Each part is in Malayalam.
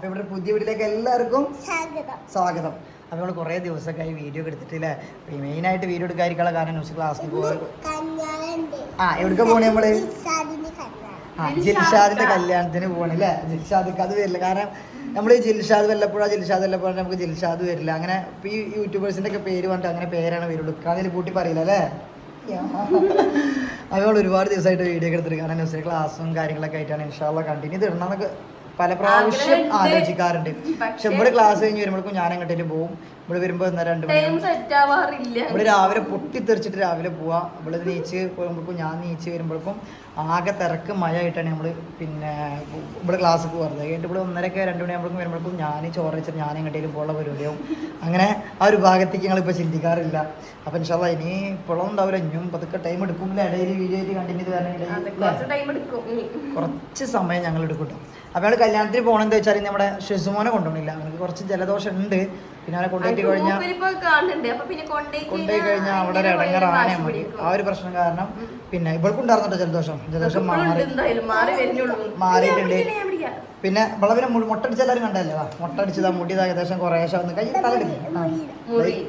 അപ്പൊ ഇവിടെ പുതിയ വീട്ടിലേക്ക് എല്ലാവർക്കും സ്വാഗതം. അപ്പോൾ നമ്മൾ കുറേ ദിവസമൊക്കെ ആയി വീഡിയോ എടുത്തിട്ടില്ലേ? മെയിൻ ആയിട്ട് മെയിനായിട്ട് വീഡിയോ എടുക്കാതിരിക്കാനുള്ള കാരണം ന്യൂസ് ക്ലാസ്സിൽ ആ എവിടേക്ക് പോണേ നമ്മൾ? ആ ജിൽഷാദിന്റെ കല്യാണത്തിന് പോകണം അല്ലേ ജിൽഷാദ് അത് വരില്ല. കാരണം നമ്മൾ ജിൽഷാദ് വല്ലപ്പോഴാ ജിൽഷാദ് വല്ലപ്പോഴാ നമുക്ക് ജിൽഷാദ് വരില്ല. അങ്ങനെ ഈ യൂട്യൂബേഴ്സിന്റെ ഒക്കെ പേര് പറഞ്ഞിട്ട് അങ്ങനെ പേരാണ് വരുള്ളൂ അതിൽ കൂട്ടി പറയില്ല അല്ലേ അതുകൊണ്ട് ഒരുപാട് ദിവസമായിട്ട് വീഡിയോ ഒക്കെ എടുത്തിട്ട് കാരണം ന്യൂസ് ക്ലാസ്സും കാര്യങ്ങളൊക്കെ ആയിട്ടാണ്. ഇൻഷാല്ല കണ്ടിന്യൂ ഇടണമെന്നൊക്കെ പല പ്രാവശ്യം ആലോചിക്കാറുണ്ട്. പക്ഷെ ഇവിടെ ക്ലാസ് കഴിഞ്ഞ് വരുമ്പോഴേക്കും ഞാൻ അങ്ങോട്ടേക്ക് പോകും ഇവിടെ വരുമ്പോ എന്നാ രണ്ട് ഇവിടെ രാവിലെ പൊട്ടിത്തെറിച്ചിട്ട് രാവിലെ പോവാ. ഇവിടെ നീച്ച് പോകുമ്പോഴേക്കും ഞാൻ നീച്ച് വരുമ്പോഴേക്കും ആകെ തിരക്ക് മഴ ആയിട്ടാണ് നമ്മൾ പിന്നെ ഇവിടെ ക്ലാസ് പോകുന്നത് കഴിഞ്ഞിട്ട് ഇവിടെ ഒന്നരക്ക് മണി മണിയാകുമ്പോഴേക്കും വരുമ്പോഴേക്കും ഞാൻ ചോറ് വെച്ചിട്ട് ഞാൻ എങ്ങോട്ടേലും പോകാനുള്ള പരിപാടിയാവും. അങ്ങനെ ആ ഒരു ഭാഗത്തേക്ക് ഞങ്ങളിപ്പോൾ ചിന്തിക്കാറില്ല. അപ്പം ഇൻഷാല്ല ഇനി ഇപ്പോഴും ഉണ്ടാവില്ല. ഇനിയും പതുക്കെ ടൈം എടുക്കുമ്പോൾ ഇടയിൽ വീഡിയോ ആയിട്ട് കണ്ടിന്യൂ കുറച്ച് എടുക്കും. സമയം ഞങ്ങൾ എടുക്കും കേട്ടോ അപ്പോൾ ഞങ്ങൾ കല്യാണത്തിന് പോകണമെന്ന് വെച്ചാൽ നമ്മുടെ ഷെസുമോനെ കൊണ്ടുപോകണില്ല അവർക്ക് കുറച്ച് ജലദോഷം ഉണ്ട്. പിന്നെ അവനെ കൊണ്ടുപോയി കഴിഞ്ഞാൽ കൊണ്ടുപോയി കഴിഞ്ഞാൽ അവിടെ ഒരു ഇടങ്ങറാണ് മതി ആ ഒരു പ്രശ്നം കാരണം പിന്നെ ഇവൾക്കുണ്ടായിരുന്നുണ്ടോ ജലദോഷം. ജലദോഷം മാറി മാറിയിട്ടുണ്ട്. പിന്നെ വളവിനെ മുട്ടടിച്ച എല്ലാവരും കണ്ടല്ലേ വാ ആ മുടി ഏകദേശം കുറേശ്ശെ വന്ന് കഴിഞ്ഞാൽ.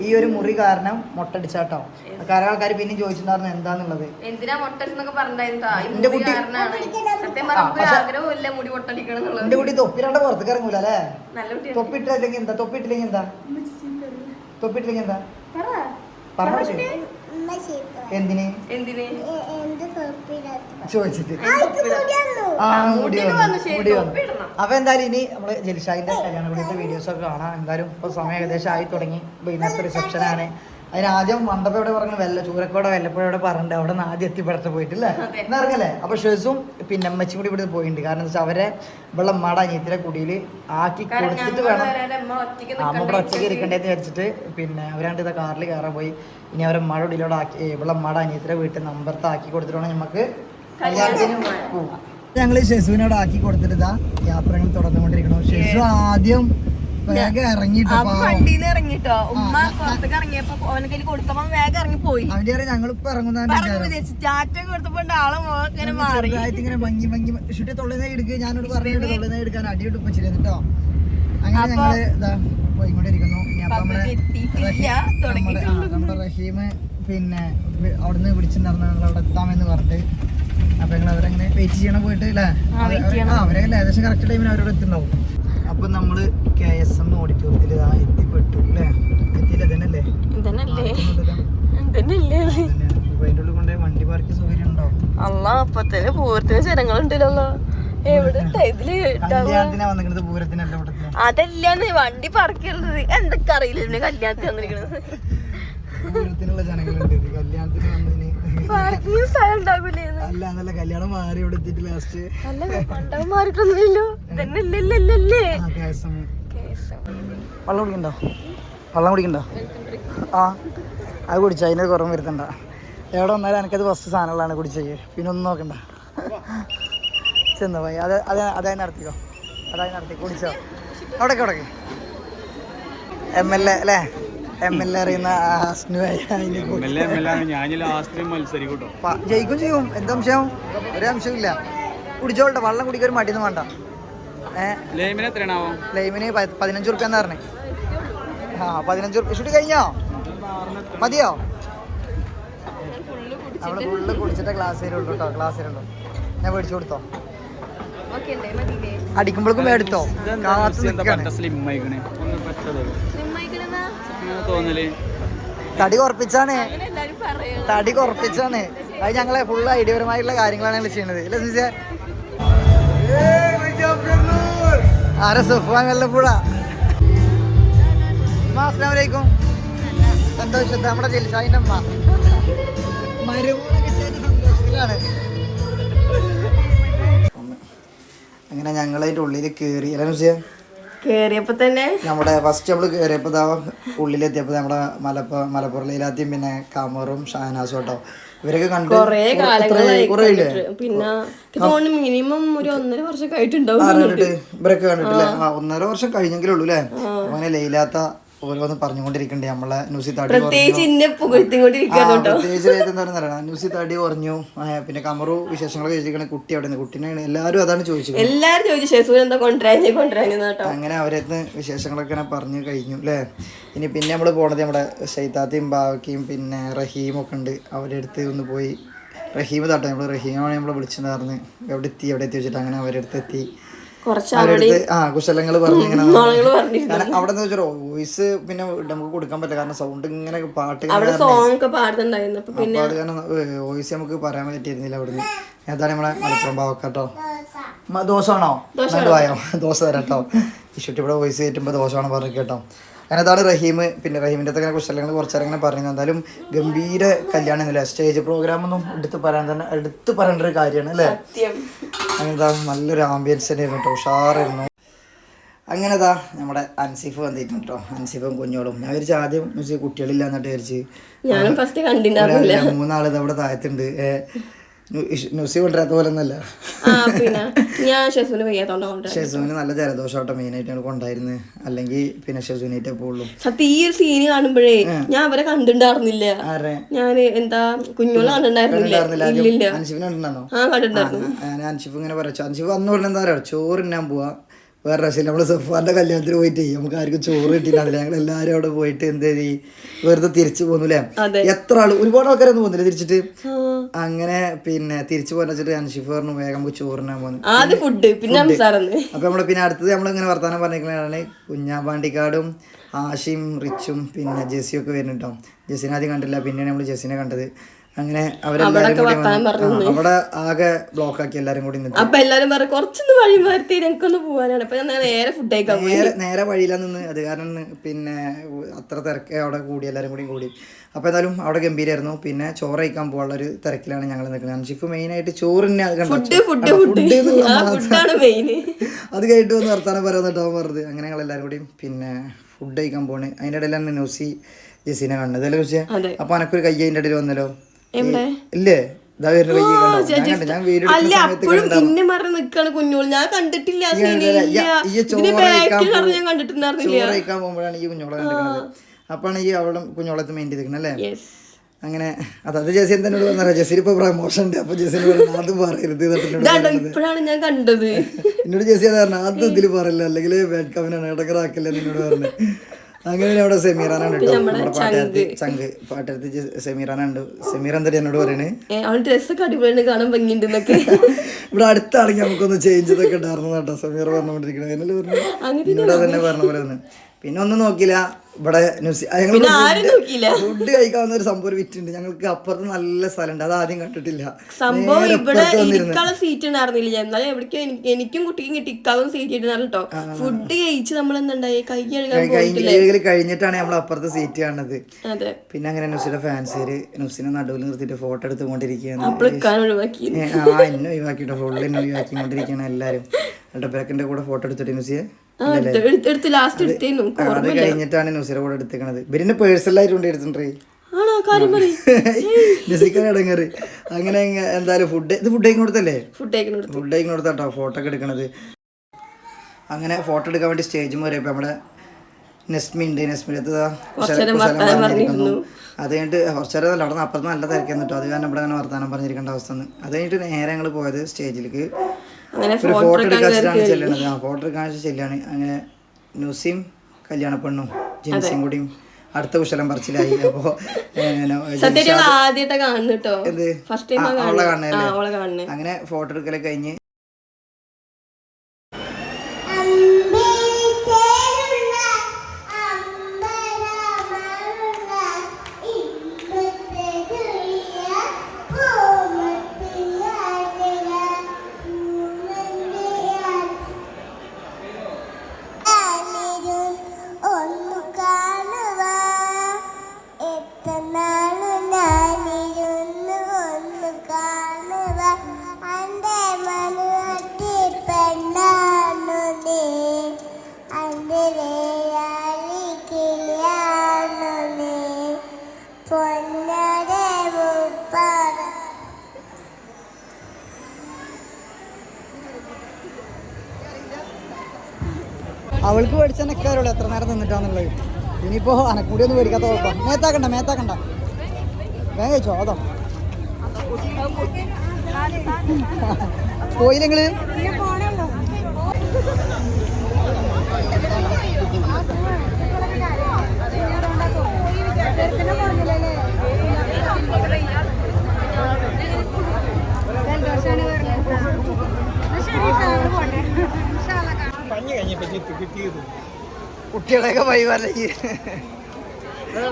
ഈ ഒരു മുറി കാരണം മുട്ടടിച്ചാട്ടോ. കാരണം ആൾക്കാർ പിന്നെയും ചോദിച്ചിട്ടുണ്ടായിരുന്നു എന്താന്നുള്ളത്. എന്റെ കുട്ടി- എന്റെ കുട്ടി തൊപ്പിലാണ്ട് പുറത്തേക്ക് ഇറങ്ങൂല അല്ലേ? തൊപ്പിട്ടില്ലെങ്കിൽ എന്താ? തൊപ്പിട്ടില്ലെങ്കിൽ എന്താ? തൊപ്പിട്ടില്ലെങ്കിൽ എന്താ? പറഞ്ഞോ എന്തിന്? എന്തിന്? ചോദിച്ചിട്ട്. ആ മുടി മുടി വന്നു. അപ്പൊ എന്തായാലും ഇനി നമ്മൾ ജലിഷായിന്റെ കല്യാണ വീടിന്റെ വീഡിയോസ് ഒക്കെ കാണാം. എന്തായാലും ഇപ്പൊ സമയം ഏകദേശം ആയി തുടങ്ങി. വൈകുന്നേരത്തെ റിസപ്ഷൻ ആണ് അതിന് ആദ്യം മണ്ടപ്പ എവിടെ പറഞ്ഞു? വെല്ല ചൂരക്കോടെ വെല്ലപ്പോഴും എവിടെ പറഞ്ഞിട്ട് അവിടെ നിന്ന് ആദ്യം എത്തിപ്പെടുത്ത പോയിട്ടില്ലേ? എന്നറിയല്ലേ അപ്പൊ ഷെസും പിന്നെ അമ്മച്ചും കൂടി ഇവിടെ പോയിട്ടുണ്ട്. കാരണം വെച്ചാൽ അവരെ ഇവിടെ മട അനിയത്തിലെ കുടിയിൽ ആക്കി കൊടുത്തിട്ട് വേണം. അമ്മ ഒറ്റയ്ക്ക് ഇരിക്കണ്ടേന്ന് വിചാരിച്ചിട്ട് പിന്നെ അവരാണ്ട് ഇതാ കാറിൽ കയറാൻ പോയി. ഇനി അവരെ മഴ ഉടിയിലൂടെ ആക്കി ഇവിടെ മട അനിയത്തിലെ വീട്ടിൽ നമ്പർത്ത് ആക്കി കൊടുത്തിട്ട് വേണം നമുക്ക് കല്യാണത്തിന് പോവാം ഞങ്ങൾ ഷെസുവിനോട് ആക്കി കൊടുത്തിട്ട് ഇതാ യാത്രകൾ തുടർന്നുകൊണ്ടിരിക്കണം ഷെസു ആദ്യം വേഗം ഇറങ്ങിട്ടോ വണ്ടിന്ന് ഇറങ്ങിട്ടോ. ഉമ്മ പുറത്തേക്ക് ഇറങ്ങിയപ്പോ അവനെ കയ്യിൽ കൊടുത്തപ്പോ വേഗം ഇറങ്ങി പോയി അറിയാം ഞങ്ങളിപ്പോ ചാറ്റ കൊടുത്തപ്പോ ആളെ മുഖം ഇങ്ങനെ മാറി. ചെറുതായിട്ട് ഇങ്ങനെ ഭംഗി ഭംഗി ഷുട്ടി തൊള്ളുന്ന എടുക്കുക ഞാനോട് പറഞ്ഞു തൊള്ളുന്ന എടുക്കാൻ അടിയോട്ട് വെച്ചിരുന്നു കേട്ടോ അങ്ങനെ ഞങ്ങൾ ഇതാ പോയിക്കൊണ്ടിരിക്കുന്നു. നമ്മുടെ റഹീം- പിന്നെ അവിടുന്ന് വിളിച്ചിട്ടുണ്ടായിരുന്നു അവിടെ എത്താമെന്ന് പറഞ്ഞിട്ട്. അപ്പൊ ഞങ്ങൾ അവരങ്ങനെ വെയിറ്റ് ചെയ്യണം പോയിട്ട് അല്ലേ അവരെ ഏകദേശം കറക്റ്റ് ടൈമിന് അവരോട് എത്തുണ്ടാവും. അപ്പൊ നമ്മൾ കെ എസ് എം ഓഡിറ്റോറിയത്തിൽ എത്തിപ്പെട്ടു അല്ലേ? എത്തിയില്ല തന്നെയല്ലേ ഉള്ളിൽ കൊണ്ടുപോയി വണ്ടി പാർക്ക് സൗകര്യം ഉണ്ടോ? അല്ല പൂരത്തിന് ജനങ്ങളുണ്ടല്ലോ. അതല്ലാന്ന് വണ്ടി എന്തൊക്കെ അറിയില്ല കല്യാണത്തിന് വന്നിരിക്കുന്നത്. കല്യാണത്തിന് വന്നതിന് അല്ല നല്ല കല്യാണം മാറി ഇവിടെ എത്തിയിട്ട് ലാസ്റ്റ് മാറിയിട്ടൊന്നുമില്ലല്ലോ. വെള്ളം കുടിക്കണ്ടോ? വെള്ളം കുടിക്കണ്ടോ? ആ അത് കുടിച്ചോ അതിന് കുറവ് വരുത്തണ്ട. എവിടെ വന്നാലും എനിക്കത് ഫസ്റ്റ് സാധനങ്ങളാണ് കുടിച്ചത്. പിന്നെ ഒന്നും നോക്കണ്ട. ചെന്ന് പോയി. അത് അത് അതായി നടത്തിക്കോ. അതായി നടത്തി കുടിച്ചോ. അവിടേക്ക് അവിടേക്ക്. എം എൽ എ അല്ലേ? എം എൽ അറിയുന്ന ജയിക്കും ചെയ്യും. അംശം ഒരു അംശമില്ല കുടിച്ചോളട്ടെ വെള്ളം കുടിക്കാൻ ഒരു മടിയൊന്നും വേണ്ട. ലൈമിന് പതിനഞ്ച് റുപ്യ എന്നാ പറഞ്ഞേ. ആ പതിനഞ്ച് റുപ്യ. ഷൂട്ട് കഴിഞ്ഞോ? മതിയോ? അവിടെ ഫുള്ള് കുടിച്ചിട്ട് ക്ലാസ് തരുള്ളൂ കേട്ടോ ക്ലാസ് തരുള്ളൂ ഞാൻ മേടിച്ചു കൊടുത്തോ? അടിക്കുമ്പോഴേക്കും മേടിച്ചോ കാത്തു നിൽക്കാണ് തോന്നൽ. തടി കുറപ്പിച്ചാണ്. അങ്ങനെ എല്ലാരും പറയണം തടി കുറപ്പിച്ചാണ്. അത് ഞങ്ങളെ ഫുൾ ഐഡിയപരമായിട്ടുള്ള കാര്യങ്ങളാണ് ഞങ്ങൾ ചെയ്യുന്നത് ഇല്ല സിസേ ആരെ സുഫാൻ വല്ലപ്പുഴ അസ്സലാമലൈക്കും എന്താ വിശുദ്ധ നമ്മുടെ ജലിഷായിന്റെ അമ്മ മരുമോളെ കിട്ടിയതിന്റെ സന്തോഷത്തിലാണ്. അങ്ങനെ ഞങ്ങളതിന്റെ അതിന്റെ ഉള്ളിൽ കയറി അല്ല നുസിയ കേറിയപ്പോ തന്നെ നമ്മുടെ ഫസ്റ്റ് നമ്മൾ കേറിയപ്പോ ഉള്ളിലെത്തിയപ്പോ നമ്മുടെ മലപ്പ മലപ്പുറയിലാദ്യം പിന്നെ കാമറും ഷാനാസും കേട്ടോ ഇവരൊക്കെ കണ്ടു കൊറേ കാലങ്ങളായി പിന്നെ തോന്നുന്നു മിനിമം ഒരു ഒന്നര വർഷം കഴിഞ്ഞിട്ടുണ്ടാവും ഇവരൊക്കെ. കണ്ടിട്ടില്ലേ? ഒന്നര വർഷം കഴിഞ്ഞെങ്കിലുള്ളൂ അല്ലേ അങ്ങനെ ലയിലാത്ത ഓരോന്ന് പറഞ്ഞുകൊണ്ടിരിക്കണ്ടേ. നമ്മളെ ന്യൂസി തടി പ്രത്യേകിച്ച് ന്യൂസി തടി കുറഞ്ഞു. ആ, പിന്നെ കമറു വിശേഷങ്ങളൊക്കെ ചോദിച്ചിരിക്കണ കുട്ടി അവിടെ കുട്ടീനെ എല്ലാവരും അതാണ് ചോദിച്ചത് എല്ലാവരും ചോദിച്ചു. അങ്ങനെ അവരടുത്ത് വിശേഷങ്ങളൊക്കെ പറഞ്ഞു കഴിഞ്ഞു അല്ലേ ഇനി പിന്നെ നമ്മൾ പോണത് നമ്മുടെ ഷെയ്ത്താത്തിയും ബാവക്കിയും പിന്നെ റഹീം ഒക്കെ ഉണ്ട്. അവരുടെ അടുത്ത് ഒന്ന് പോയി. റഹീം തട്ടാ നമ്മൾ റഹീമാണ് നമ്മൾ വിളിച്ചിട്ടുണ്ടായിരുന്നു എവിടെ എത്തി എവിടെ എത്തി വെച്ചിട്ട് അങ്ങനെ അവരുടെ അടുത്ത് എത്തി. ആ കുശലങ്ങൾ പറഞ്ഞു ഇങ്ങനെ ആളുകൾ പറഞ്ഞു കാരണം അവിടെ വെച്ചാൽ വോയിസ് പിന്നെ നമുക്ക് കൊടുക്കാൻ പറ്റില്ല. കാരണം സൗണ്ട് ഇങ്ങനെ പാട്ട് കാരണം വോയിസ് നമുക്ക് പറയാൻ പറ്റിയിരുന്നില്ല അവിടുന്ന്. ഏതാണ് നമ്മളെ മലപ്പുറം പാവക്കാട്ടോ മ- ദോശമാണോ ദോശ തരാട്ടോ ഇവിടെ വോയിസ് കയറ്റുമ്പോൾ ദോശമാണ് പറഞ്ഞു കേട്ടോ. അങ്ങനെ അതാണ് റഹീം പിന്നെ റഹീമിന്റെ ഒക്കെ കുശലങ്ങൾ കുറച്ചേരം ഇങ്ങനെ പറഞ്ഞു എന്തായാലും ഗംഭീര കല്യാണം അല്ലേ സ്റ്റേജ് പ്രോഗ്രാം ഒന്നും എടുത്ത് പറയാൻ തന്നെ എടുത്ത് പറയേണ്ട ഒരു കാര്യമാണ് അല്ലേ? അങ്ങനെതാ നല്ലൊരു ആംബിയൻസ് തന്നെയായിരുന്നു കേട്ടോ. ഉഷാറായിരുന്നു. അങ്ങനെതാ നമ്മുടെ അൻസിഫ് വന്നിട്ടുണ്ട് കേട്ടോ. അൻസിഫും കുഞ്ഞോളും. ഞാൻ വിചാരിച്ചു ആദ്യം കുട്ടികളില്ല എന്നിട്ട് വിചാരിച്ച്. മൂന്നാളിത് അവിടെ താഴത്തുണ്ട്. ന്യൂസി കൊണ്ടുവരാത്ത പോലെ ഒന്നല്ല ആ പിന്നെ. ഞാൻ വയ്യാത്തോണ്ട് ഷെസുവിന് നല്ല ജലദോഷം കേട്ടോ മെയിനായിട്ട് കൊണ്ടായിരുന്നു. അല്ലെങ്കിൽ പിന്നെ ഷെസുവിനായിട്ടേ പോകുള്ളൂ സത്യം ഈ ഒരു സീന് കാണുമ്പോഴേ ഞാൻ അവരെ കണ്ടിട്ടുണ്ടായിരുന്നില്ല. ഞാൻ എന്താ കുഞ്ഞോളെ കണ്ടിട്ടുണ്ടായിരുന്നില്ല? അൻഷിഫിനെ കണ്ടിട്ടുണ്ടോ ആ കണ്ടിട്ടുണ്ടായിരുന്നു. ഞാൻ അൻഷിഫ് ഇങ്ങനെ പറയാം. അൻഷിഫ് വന്നു പറഞ്ഞ എന്താ പറയുക ചോറ് പോവാ. വേറെ രസം നമ്മൾ സഫാന്റെ കല്യാണത്തിന് പോയിട്ട് നമുക്ക് ആർക്കും ചോറ് കിട്ടിയിട്ടില്ല ഞങ്ങൾ എല്ലാവരും അവിടെ പോയിട്ട് എന്ത് ചെയ്തി? വെറുതെ തിരിച്ചു പോന്നുല്ലേ. എത്ര ആൾ? ഒരുപാട് ആൾക്കാരൊന്നും പോകുന്നില്ല തിരിച്ചിട്ട്? അങ്ങനെ പിന്നെ തിരിച്ചു പോകാൻ വെച്ചിട്ട് അൻഷിഫ് പറഞ്ഞു വേഗം നമുക്ക് ചോറിനാൻ പോകുന്നു അപ്പൊ നമ്മൾ പിന്നെ അടുത്തത് നമ്മൾ നമ്മളിങ്ങനെ വർത്താനം പറഞ്ഞിരിക്കുന്നതാണ് കുഞ്ഞാമ്പാണ്ടിക്കാടും ആഷിയും റിച്ചും പിന്നെ ജെസ്സിയും ഒക്കെ വരുന്നുണ്ടോ? ജെസ്സിനെ ആദ്യം കണ്ടില്ല പിന്നെയാണ് നമ്മൾ ജെസ്സിനെ കണ്ടത്. അങ്ങനെ അവരെല്ലാരും അവിടെ ആകെ ബ്ലോക്ക് ആക്കി എല്ലാരും കൂടി അപ്പൊ എല്ലാരും പറഞ്ഞു കുറച്ചൊന്ന് വഴി മാറ്റി എനിക്കൊന്ന് പോവാനാണ്. അപ്പൊ ഞാൻ നേരെ ഫുഡ് കഴിക്കാൻ നേരെ നേരെ വഴിയിലാ നിന്ന്. അത് കാരണം പിന്നെ അത്ര തിരക്ക് അവിടെ കൂടി എല്ലാരും കൂടി കൂടി. അപ്പൊ എന്തായാലും അവിടെ ഗംഭീരായിരുന്നു. പിന്നെ ചോറ് കഴിക്കാൻ പോകാനുള്ള ഒരു തിരക്കിലാണ് ഞങ്ങൾ നിൽക്കുന്നത്. അംഷിഫ് മെയിൻ ആയിട്ട് ചോറിനെ അത് കഴിഞ്ഞിട്ട് വന്ന് വർത്താനം പറയാന്നിട്ട് പറഞ്ഞത്. അങ്ങനെ ഞങ്ങൾ എല്ലാവരും കൂടി പിന്നെ ഫുഡ് കഴിക്കാൻ പോണ് അതിന്റെ ഇടയിലാണ് ന്യൂസി ജെസിനെ കണ്ടത് അല്ലേ ചോദിച്ചാൽ അപ്പൊ അനക്കൊരു കൈ അതിന്റെ ഇടയിൽ വന്നല്ലോ? ഇല്ലേ? അല്ല അപ്പോഴും ഇന്നെ മറന്ന് നിക്കാണ് കുഞ്ഞോൾ ഞാൻ കണ്ടിട്ടില്ല ഞാൻ കണ്ടിട്ടുണ്ടായിരുന്നില്ല. അപ്പാണ് ഈ അവളും കുഞ്ഞോളത്ത് മെയിൻ ചെയ്തിരിക്കുന്നത് അല്ലേ? അങ്ങനെ അതായത് ജസീൻ തന്നോട് പറഞ്ഞാ ജസീൻ ഇപ്പൊ പ്രമോഷൻ ഉണ്ട്. അപ്പൊ ജസീൻ പറഞ്ഞു അത് പറയരുത് എന്നിട്ട് എന്നോട് ജസീൻ ഇപ്പോഴാണ് ഞാൻ കണ്ടത്. എന്നോട് ജസീൻ അത് പറഞ്ഞു അത് ഇതിൽ പറയില്ല. അല്ലെങ്കിൽ ബാഡ് കമനാണ് ഇടക്കറാക്കില്ല എന്നോട് പറഞ്ഞു. അങ്ങനെ അവിടെ സെമീറാനാണ് കേട്ടോ. നമ്മുടെ ചങ്ക്. പാട്ടത്തി സെമീറാനുണ്ട് സെമീർ എന്താ എന്നോട് പറയണേ. ഡ്രസ്സൊക്കെ അടിപൊളിയാണ് കാണാൻ ഭംഗിയുണ്ട് എന്നൊക്കെ. ഇവിടെ അടുത്താണെങ്കിൽ നമുക്കൊന്ന് ചേഞ്ച് ഇതൊക്കെ ഉണ്ടായിരുന്നു കേട്ടോ. സെമീർ പറഞ്ഞുകൊണ്ടിരിക്കണത്. എന്നല്ലേ പറഞ്ഞു എന്നോട് തന്നെ. പറഞ്ഞ പോലെ പിന്നെ ഒന്നും നോക്കില്ല ഇവിടെ ന്യൂസ് ഫുഡ് കഴിക്കാവുന്ന ഒരു സംഭവം വിറ്റുണ്ട്. ഞങ്ങൾക്ക് അപ്പുറത്ത് നല്ല സ്ഥലമുണ്ട്. അത് ആദ്യം കണ്ടിട്ടില്ല. സംഭവം ഇവിടെ ഇരിക്കാനുള്ള സീറ്റ് ഉണ്ടായിരുന്നില്ല. എന്നാലും എവിടേക്കും എനിക്ക് കുട്ടിക്കും കിട്ടി. ഇക്കാവും സീറ്റ് ഇട്ടുണ്ടായിരുന്നു ഫുഡ് കഴിച്ച് നമ്മൾ എന്തുണ്ടായി? കൈ ഏഴിൽ കഴിഞ്ഞിട്ടാണ് നമ്മൾ അപ്പുറത്തെ സീറ്റ് കാണുന്നത്. പിന്നെ അങ്ങനെ നുസിയുടെ ഫാൻസിര് നുസിനെ നടുവിൽ നിർത്തിയിട്ട് ഫോട്ടോ എടുത്തുകൊണ്ടിരിക്കുകയാണ്. ആ എന്നെ ഒഴിവാക്കിട്ടോ. ഫുള്ള് എന്നെ ഒഴിവാക്കിക്കൊണ്ടിരിക്കുകയാണ് എല്ലാവരും ഡബരക്കിന്റെ കൂടെ ഫോട്ടോ എടുത്തിട്ട് മിസ്സിയെ ആ, എടുത്ത് ലാസ്റ്റ് എടുത്തേന്നു ആ, അത് കഴിഞ്ഞിട്ടാണ് നുസിയുടെ കൂടെ എടുത്തേക്കണത്. ഇവരിന്റെ പേഴ്സണലായിട്ട് കൊണ്ട് എടുത്തിട്ടുണ്ട്. ഇടങ്ങറ്. അങ്ങനെ എന്തായാലും ഫുഡ് ഇത് ഫുഡ് കൊടുത്തല്ലേ? ഫുഡ് ഫുഡ് കൊടുത്താട്ടോ ഫോട്ടോ ഒക്കെ എടുക്കണത്. അങ്ങനെ ഫോട്ടോ എടുക്കാൻ വേണ്ടി സ്റ്റേജ് കയറിയപ്പോൾ നമ്മുടെ നെസ്മി ഉണ്ട്. പറഞ്ഞിരിക്കുന്നു. അത് കഴിഞ്ഞിട്ട് കുറച്ചേരം നല്ല അവിടെ അപ്പുറത്ത് നല്ല തിരക്കാൻ കേട്ടോ. അത് കാരണം ഇവിടെ അങ്ങനെ വർത്താനം പറഞ്ഞിരിക്കേണ്ട അവസ്ഥ അത് കഴിഞ്ഞിട്ട് നേരെ ഞങ്ങൾ പോയത് സ്റ്റേജിലേക്ക് അങ്ങനെ ഫോട്ടോ എടുക്കാൻ വെച്ചിട്ടാണ് ചെല്ലണത് ആ ഫോട്ടോ എടുക്കാൻ ചെല്ലാണ്. അങ്ങനെ ന്യൂസിയും കല്യാണ പെണ്ണും ജിൻസും കൂടിയും അടുത്ത കുശലം പറച്ചിലായി. സത്യം ആദ്യമായിട്ടാ കാണുന്നു കേട്ടോ അവളെ അങ്ങനെ ഫോട്ടോ എടുക്കലൊക്കെ കഴിഞ്ഞ് അവൾക്ക് പഠിച്ച നിൽക്കാറുള്ളൂ എത്ര നേരം നിന്നിട്ടാന്നുള്ളത്. ഇനിയിപ്പോ അനക്കൂടി ഒന്നും മേടിക്കാത്ത കുഴപ്പം മേത്താക്കണ്ട മേത്താക്കണ്ട. വേഗം ചോദം പോയില്ലെങ്കിൽ കുട്ടികളെയൊക്കെ വൈകാല്ലേ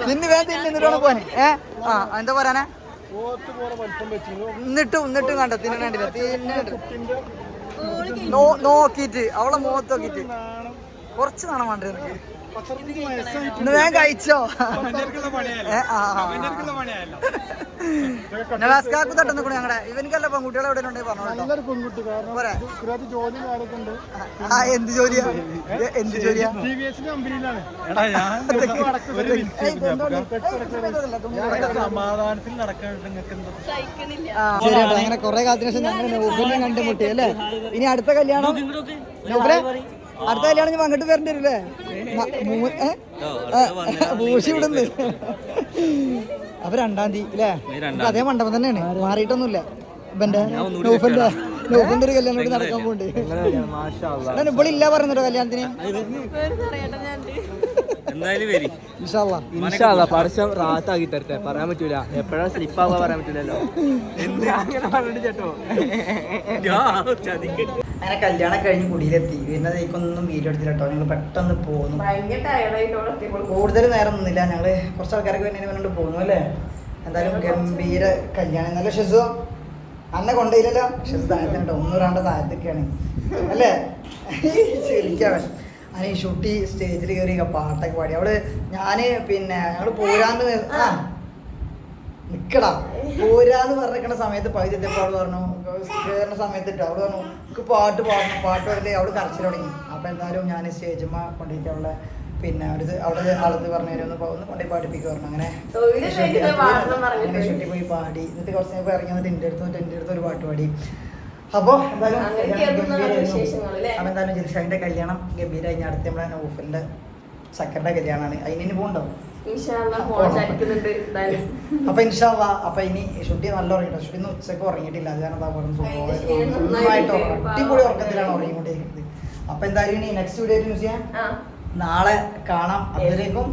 നിന്ന് വേണ്ട തിന്ന് എന്നിട്ടാണ് പോനെ ഏ? ആ എന്താ പറയാനാ? എന്നിട്ടും എന്നിട്ടും കണ്ടോ? തിന്നണ്ടില്ല നോക്കിട്ട് നോക്കിയിട്ട് അവളെ മുഖത്ത് നോക്കിയിട്ട്. കുറച്ച് നാണം. വേണ്ടത് എനിക്ക് ഇന്ന് വേഗം കഴിച്ചോ. നവാസ്കാർക്ക് തട്ടുന്നു ഞങ്ങളുടെ ഇവനിക്കല്ല പെൺകുട്ടികളെ എവിടെ ഉണ്ടെങ്കിൽ ആ എന്ത് ജോലിയാ? എന്ത് ജോലിയാ? സമാധാനത്തിൽ നടക്കാൻ അങ്ങനെ കുറെ കാലത്തിന് ശേഷം ഞങ്ങൾ നൗഫലിനെ കണ്ടുമുട്ടി അല്ലേ? ഇനി അടുത്ത കല്യാണം? നൗഫലെ? അടുത്ത കല്യാണം ഞാൻ അങ്ങോട്ട് വരേണ്ടി വരും അല്ലേ ഭൂഷി ഇവിടുന്ന്. അപ്പൊ രണ്ടാം തീയതി അല്ലേ അതേ മണ്ഡപം തന്നെയാണ്. മാറിയിട്ടൊന്നുമില്ല. ഇവന്റെ നൗഫന്റെ നൗഫന്റെ ഒരു കല്യാണം കൂടി നടക്കാൻ പോണ്ട് ഇവിടെ ഇല്ല പറയുന്നുണ്ടോ കല്യാണത്തിന്? ഇൻഷാല്ലാ പരസ്യം റാത്താക്കി തരട്ടെ. പറയാൻ പറ്റൂല. എപ്പോഴാ സ്ലിപ്പ് ആവാ പറയാൻ പറ്റൂലല്ലോ. അങ്ങനെ പറഞ്ഞിട്ട് ചേട്ടോ? അങ്ങനെ കല്യാണം കഴിഞ്ഞ് കുടിയിലെത്തി. പിന്നെ ഇതിക്കൊന്നും വീഡിയോ എടുത്തില്ല കേട്ടോ ഞങ്ങൾ പെട്ടെന്ന് പോകുന്നു കൂടുതൽ നേരം നിന്നില്ല. ഞങ്ങൾ കുറച്ച് ആൾക്കാരൊക്കെ വേണ്ടി പറഞ്ഞിട്ട് പോകുന്നു അല്ലേ? എന്തായാലും ഗംഭീര കല്യാണം. നല്ല ഷിസു അന്നെ കൊണ്ടുപോയില്ലല്ലോ ഷിസു താഴത്തുണ്ടോ ഒന്നൂറാണ്ട് താഴത്തൊക്കെയാണ്. അല്ലേ? ശരിക്കവൻ അങ്ങനെ ഈ ഷൂട്ടി സ്റ്റേജിൽ കയറി പാട്ടൊക്കെ പാടി. അവൾ ഞാൻ പിന്നെ ഞങ്ങൾ പോരാന്ന് ആ നിക്കടാ. പോരാന്ന് പറഞ്ഞിരിക്കണ സമയത്ത് പകുതി എത്തിയപ്പോൾ അവൾ പറഞ്ഞു കയറുന്ന സമയത്ത് ഇട്ടോ അവൾ പറഞ്ഞു എനിക്ക് പാട്ട് പാടണം പാട്ട് പാടില്ലേ? അവൾ കരച്ചിൽ തുടങ്ങി. അപ്പൊ എന്തായാലും ഞാൻ സ്റ്റേജുമ്മ കൊണ്ടിട്ട് അവളെ പിന്നെ ഒരു ഇത് അവിടെ ആളത്ത് പറഞ്ഞു തരും ഒന്ന് കൊണ്ടേ പാടിപ്പിക്കുക പറഞ്ഞു. അങ്ങനെ ഷൂട്ടി പോയി പാടി. എന്നിട്ട് കുറച്ച് നേരം ഇറങ്ങി വന്നിട്ട് എന്റെ അടുത്ത് എന്റെ അടുത്ത് ഒരു പാട്ട് പാടി. അപ്പോൾ എന്തായാലും? അപ്പൊ എന്തായാലും ജിൽഷാന്റെ കല്യാണം ഗംഭീരായി. ഇനി അടുത്ത നമ്മളെ നൗഫലിന്റെ ചക്കറിന്റെ കല്യാണമാണ് അതിന് ഇനി പോകണ്ടോ അപ്പൊ ഇൻഷാല്ല അപ്പൊ ഇനി ഷുട്ടി നല്ല ഉറങ്ങിട്ടോ ഷുട്ടി ഇന്ന് ഉച്ചയ്ക്ക് ഉറങ്ങിയിട്ടില്ല. അത് കാരണം നന്നായിട്ട് അടിപൊളി ഉറക്കത്തിലാണ് ഉറങ്ങിക്കൊണ്ടിരിക്കുന്നത്. അപ്പൊ എന്തായാലും ഇനി നെക്സ്റ്റ് വീഡിയോ ന്യൂസ് ചെയ്യാൻ നാളെ കാണാം. അതിലേക്കും